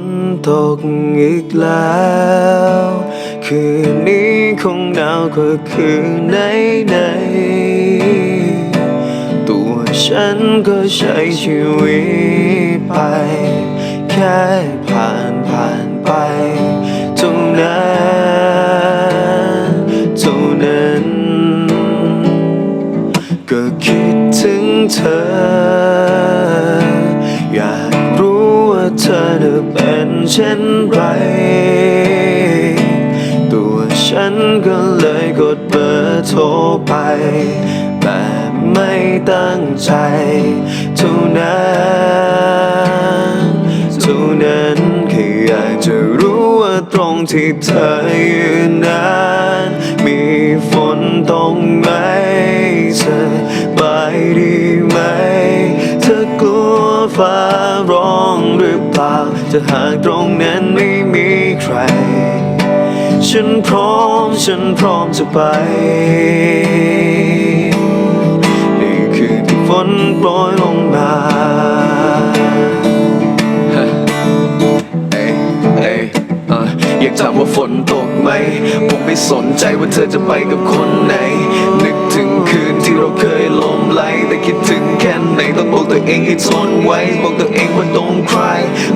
นตกอีกแล้ว คืนนี้คงหนาวกว่าคืนไหนไหนๆตัวฉันก็ใช้ชีวิตไป แค่ผ่านผ่านไปเท่านั้นเท่านั้น ก็คิดถึงเธอ ว่าเธอจะเป็นเช่นไร ตัวฉันก็เลยกดเบอร์โทรไปแบบไม่ตั้งใจเท่านั้นเท่านั้นแค่อยากจะรู้ว่าตรงที่เธอยืนนั้นมีฝนตกไหมสบายดีไหม เธอกลัวฟ้าร้อง เปล่าถ้าหากตรงนั้นไม่มีใคร ฉันพร้อมฉันพร้อมจะไป นี่คือที่ฝนโปรยลงมาเอ้เอ้ยอะอยากถามว่าฝนตกไหม ผมไม่สนใจว่าเธอจะไปกับคนไหน ตัวเองให้ทนไว้ บอกตัวเองว่าต้องใคร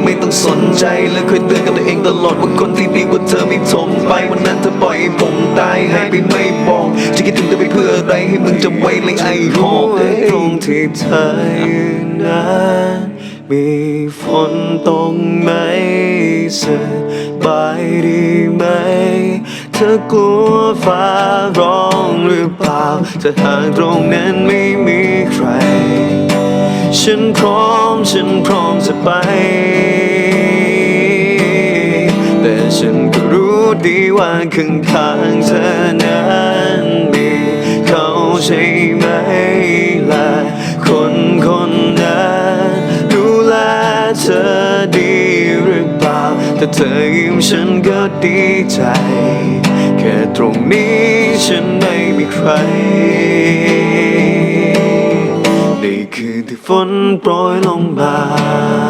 ไม่ต้องสนใจและเคยเตือนกับตัวเองตลอดว่าคนที่ดีกว่าเธอไม่ทมไปวันนั้นเธอปล่อยให้ผมตายให้ไปไม่บอกจะคิดถึงเธอไปเพื่ออะไรให้มึงจำไว้เลยไอ้หอตรงที่เธอยืนนั้นมีฝนตกไหมสบายดีไหม เธอกลัวฟ้าร้องหรือเปล่าถ้าหากตรงนั้นไม่มี ฉันพร้อม ฉันพร้อมจะไป แต่ฉันก็รู้ดีว่าข้างข้างเธอนั้นมีเขาใช่ไหมล่ะ คนคนนั้นดูแลเธอดีหรือเปล่าถ้าเธอยิ้มฉันก็ดีใจ แค่ตรงนี้ฉันไม่มีใคร ฝนโปรยลงมา